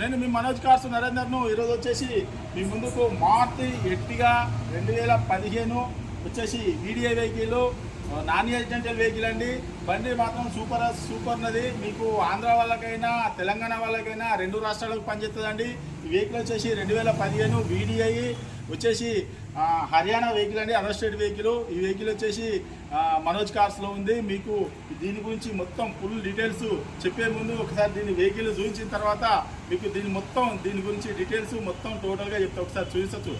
నేను మీ మనోజ్ కార్స్ నరేందర్ను ఈరోజు వచ్చేసి మీ ముందుకు మారుతి ఎట్టిగా రెండు వేల పదిహేను వచ్చేసి video vehicle non accidental vehicle అండి. బండి మాత్రం సూపర్ సూపర్ ఉన్నది. మీకు ఆంధ్ర వాళ్ళకైనా తెలంగాణ వాళ్ళకైనా రెండు రాష్ట్రాలకు పనిచేస్తుందండి. ఈ వెహికల్ వచ్చేసి రెండు వేల పదిహేను వీడిఐ వచ్చేసి హర్యానా వెహికల్ అండి అరెస్టెడ్ వెహికల్. ఈ వెహికల్ వచ్చేసి మనోజ్ కార్స్లో ఉంది. మీకు దీని గురించి మొత్తం ఫుల్ డీటెయిల్స్ చెప్పే ముందు ఒకసారి దీని వెహికల్ చూపించిన తర్వాత మీకు దీని మొత్తం దీని గురించి డీటెయిల్స్ మొత్తం టోటల్గా చెప్తా. ఒకసారి చూపించచ్చు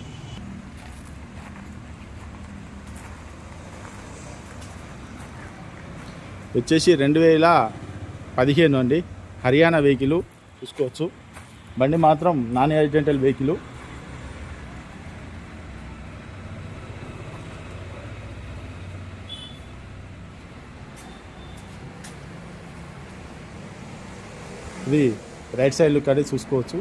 వచ్చేసి రెండు వేల పదిహేను అండి. హర్యానా వెహికల్ చూసుకోవచ్చు. బండి మాత్రం నాన్ ఐడెంటల్ వెహికల్. ఇది రైట్ సైడ్ లుక్ అనేది చూసుకోవచ్చు.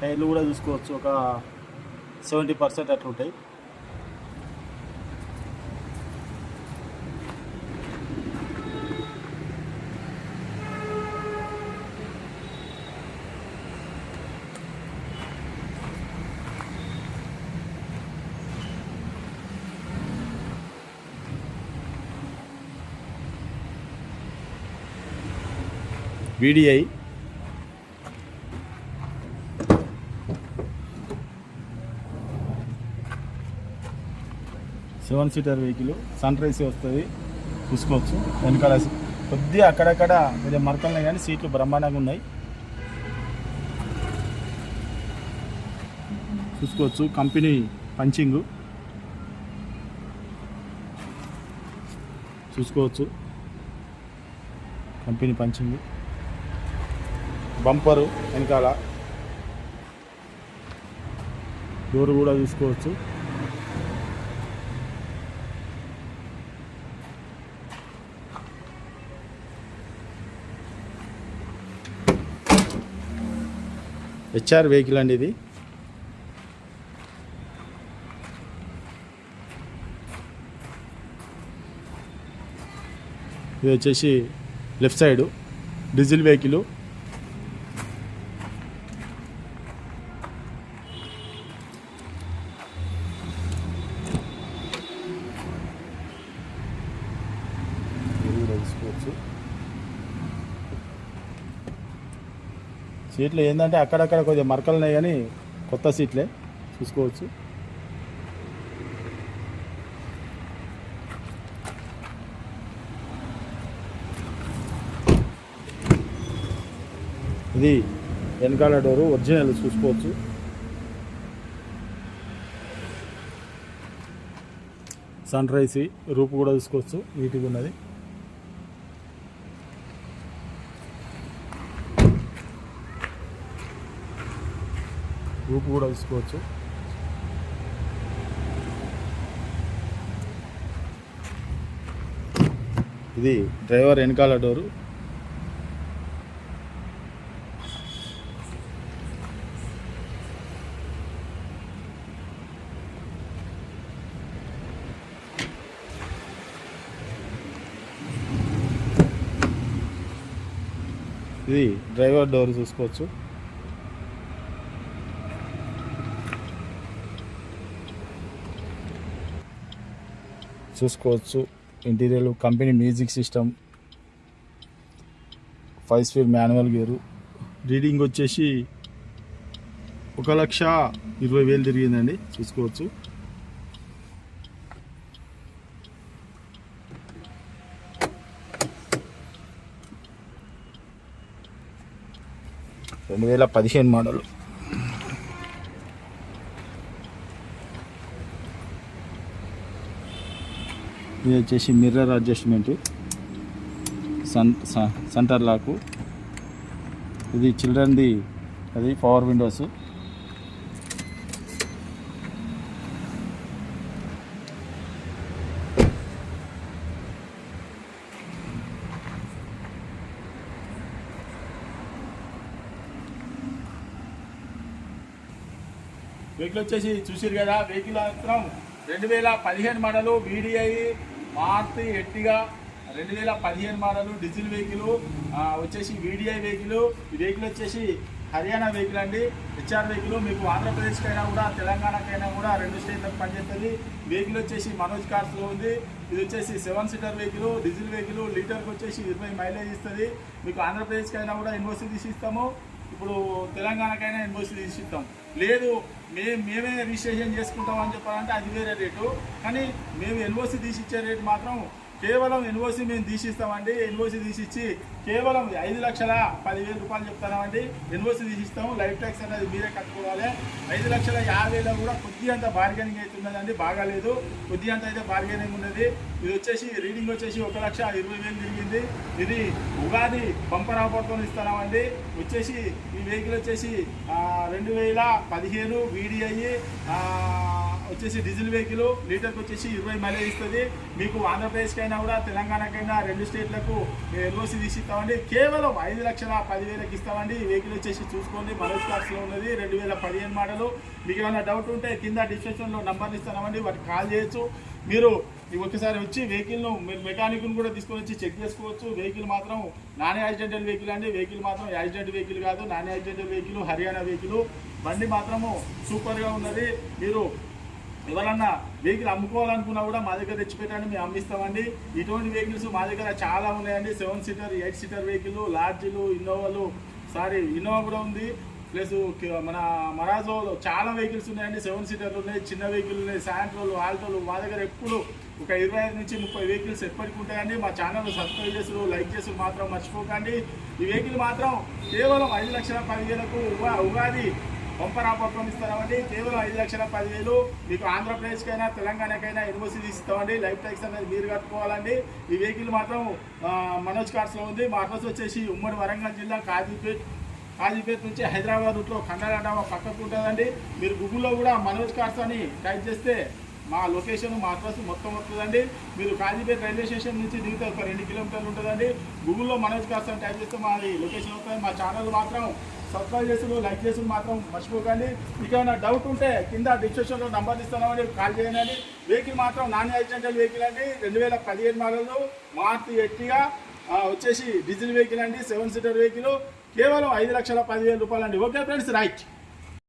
టైర్లు కూడా చూసుకోవచ్చు ఒక సెవెంటీ పర్సెంట్ అట్లా VDI. Seven seater vehicle sun rise వస్తుంది. చూసుకోవచ్చు. వెనకాల కొద్దిగా అక్కడక్కడ కొద్దిగా మరకలున్నాయి కానీ సీట్లు బ్రహ్మాండంగా ఉన్నాయి. చూసుకోవచ్చు. Company punching. చూసుకోవచ్చు. Company punching. బంపరు వెనకాల. డోర్ కూడా చూసుకోవచ్చు హెచ్ఆర్ వెహికల్ అండి ఇది. ఇది వచ్చేసి లెఫ్ట్ సైడ్. డీజిల్ వెహికల్ తీసుకోవచ్చు సీట్లు ఏంటంటే అక్కడక్కడ కొద్దిగా మరకలు ఉన్నాయి కానీ కొత్త సీట్లే చూసుకోవచ్చు. ఇది వెనకాల డోరు ఒరిజినల్ చూసుకోవచ్చు. సన్ రైస్ రూపు కూడా చూసుకోవచ్చు నీట్గా ఉన్నది. రూపు కూడా చూసుకోవచ్చు ఇది డ్రైవర్ వెనకాల డోరు. ఇది డ్రైవర్ డోర్ చూసుకోవచ్చు. చూసుకోవచ్చు. Interior company music system five speed manual gear reading వచ్చేసి ఒక లక్ష ఇరవై వేలు తిరిగిందండి. చూసుకోవచ్చు. రెండు వేల పదిహేను మోడల్ ఇది వచ్చేసి మిర్రర్ అడ్జస్ట్మెంట్ సన్ స- సెంటర్ లాకు ఇది చిల్డ్రన్ది అది పవర్ విండోస్ వెహికల్ వచ్చేసి చూసారు కదా వెహికల్ మాత్రం రెండు వేల పదిహేను మోడలు వీడిఐ మార్తి ఎట్టిగా రెండు వేల పదిహేను మోడలు డీజిల్ వెహికల్ వచ్చేసి వీడిఐ వెహికల్ ఈ వెహికల్ వచ్చేసి హర్యానా వెహికల్ అండి. హెచ్ఆర్ వెహికల్ మీకు ఆంధ్రప్రదేశ్కైనా కూడా తెలంగాణకైనా కూడా రెండు స్టేట్లకు పనిచేస్తుంది. వెహికల్ వచ్చేసి మనోజ్ కార్స్లో ఉంది. ఇది వచ్చేసి seven seater vehicle diesel vehicle లీటర్కి వచ్చేసి ఇరవై మైలేజ్ ఇస్తుంది. మీకు ఆంధ్రప్రదేశ్కైనా కూడా ఎన్ఓసి తీసి ఇస్తాము. ఇప్పుడు తెలంగాణకైనా ఎన్ఓసి తీసి ఇస్తాం. లేదు మే మేమే రిజిస్ట్రేషన్ చేసుకుంటాం అని చెప్పాలంటే అది వేరే రేటు. కానీ మేము ఎన్ఓసి తీసి ఇచ్చే రేటు మాత్రం కేవలం ఎన్ఓసి మేము తీసిస్తామండి. ఎన్ఓసి తీసిచ్చి కేవలం ఐదు లక్షల పదివేల రూపాయలు చెప్తామండి ఎన్ఓసి తీసిస్తాము. లైఫ్ ట్యాక్స్ అనేది మీరే కట్టుకోవాలి. ఐదు లక్షల యాభై వేల కూడా కొద్ది అంత బార్గెనింగ్ అవుతున్నదండి బాగాలేదు. కొద్ది అంత అయితే బార్గెనింగ్ ఉన్నది. ఇది వచ్చేసి రీడింగ్ వచ్చేసి ఒక లక్ష ఇరవై వేలు తిరిగింది. ఇది ఉగాది బంపర్ ఆఫర్తో ఇస్తున్నామండి. వచ్చేసి వెహికల్ వచ్చేసి రెండు వేల పదిహేను వీడిఐ వచ్చేసి డీజిల్ వెహికల్ లీటర్కి వచ్చేసి ఇరవై మైలేజ్ ఇస్తుంది. మీకు ఆంధ్రప్రదేశ్కైనా కూడా తెలంగాణకైనా రెండు స్టేట్లకు ఎల్ఓసి తీసి ఇస్తామండి కేవలం ఐదు లక్షల పదివేలకు ఇస్తామండి. ఈ వెహికల్ వచ్చేసి చూసుకోండి. మనోజ్ కార్స్లో ఉన్నది. రెండు వేల పదిహేను మోడలు. మీకు ఏమైనా డౌట్ ఉంటే కింద డిస్క్రిప్షన్లో నంబర్లు ఇస్తామండి. వాటికి కాల్ చేయొచ్చు. మీరు ఒకసారి వచ్చి వెహికల్ను మీరు మెకానిక్ను కూడా తీసుకొని వచ్చి చెక్ చేసుకోవచ్చు. వెహికల్ మాత్రం నాన్ యాక్సిడెంటల్ వెహికల్ అండి. వెహికల్ మాత్రం యాక్సిడెంట్ వెహికల్ కాదు. Non accidental vehicle Haryana vehicle. బండి మాత్రము సూపర్గా ఉన్నది. మీరు ఎవరన్నా వెహికల్ అమ్ముకోవాలనుకున్నా కూడా మా దగ్గర తెచ్చిపెట్టండి మేము అమ్మిస్తామండి. ఇటువంటి వెహికల్స్ మా దగ్గర చాలా ఉన్నాయండి. Seven seater eight seater vehicle లార్జీలు ఇన్నోవాలు. సారీ ఇన్నోవా కూడా ఉంది. ప్లస్ మన మరాజోలో చాలా వెహికల్స్ ఉన్నాయండి. సెవెన్ సీటర్లు ఉన్నాయి చిన్న వెహికల్ ఉన్నాయి శాంట్రోలు ఆల్టోలు. మా దగ్గర ఎప్పుడు ఒక ఇరవై ఐదు నుంచి ముప్పై వెహికల్స్ ఎప్పటికి ఉంటాయండి. మా ఛానల్ సబ్స్క్రైబ్ చేసి లైక్ చేసి మాత్రం మర్చిపోకండి. ఈ వెహికల్ మాత్రం కేవలం ఐదు లక్షల పదివేలకు ఉగాది బంపర్ ఆపత్వం ఇస్తామండి కేవలం ఐదు లక్షల పదివేలు. మీకు ఆంధ్రప్రదేశ్కైనా తెలంగాణకైనా యూనివర్సిటీ ఇస్తామండి. లైఫ్ ట్యాక్స్ అనేది మీరు కట్టుకోవాలండి. ఈ వెహికల్ మాత్రం మనోజ్ కార్స్లో ఉంది. మా అడ్రస్ వచ్చేసి ఉమ్మడి వరంగల్ జిల్లా కాజీపేట్. కాజీపేట్ నుంచి హైదరాబాద్ రూట్లో ఖండాల పక్కకు ఉంటుందండి. మీరు గూగుల్లో కూడా మనోజ్ కార్స్ అని టైప్ చేస్తే మా లొకేషన్ మా అడ్రస్ మొత్తం వస్తుందండి. మీరు కాజీపేట రైల్వే స్టేషన్ నుంచి దిగితే ఒక రెండు కిలోమీటర్లు ఉంటుందండి. గూగుల్లో మనోజ్ కార్స్ అని టైప్ చేస్తే మాది లొకేషన్ వస్తుంది. మా ఛానల్ మాత్రం సబ్స్క్రైబ్ చేసుడు లైక్ చేసుడు మాత్రం మర్చిపోకండి. మీకు ఏమైనా డౌట్ ఉంటే కింద డిస్క్రిప్షన్లో నంబర్ ఇస్తున్నామని కాల్ చేయండి. వెహికల్ మాత్రం నాన్ యాక్సిడెంటల్ వెహికల్ అండి. రెండు వేల పదిహేను మోడల్ మార్చి ఎట్టిగా వచ్చేసి డీజిల్ వెహికల్ అండి సెవెన్ సీటర్ వెహికల్ కేవలం ఐదు లక్షల పదివేల రూపాయలు అండి ఓకే ఫ్రెండ్స్ రైట్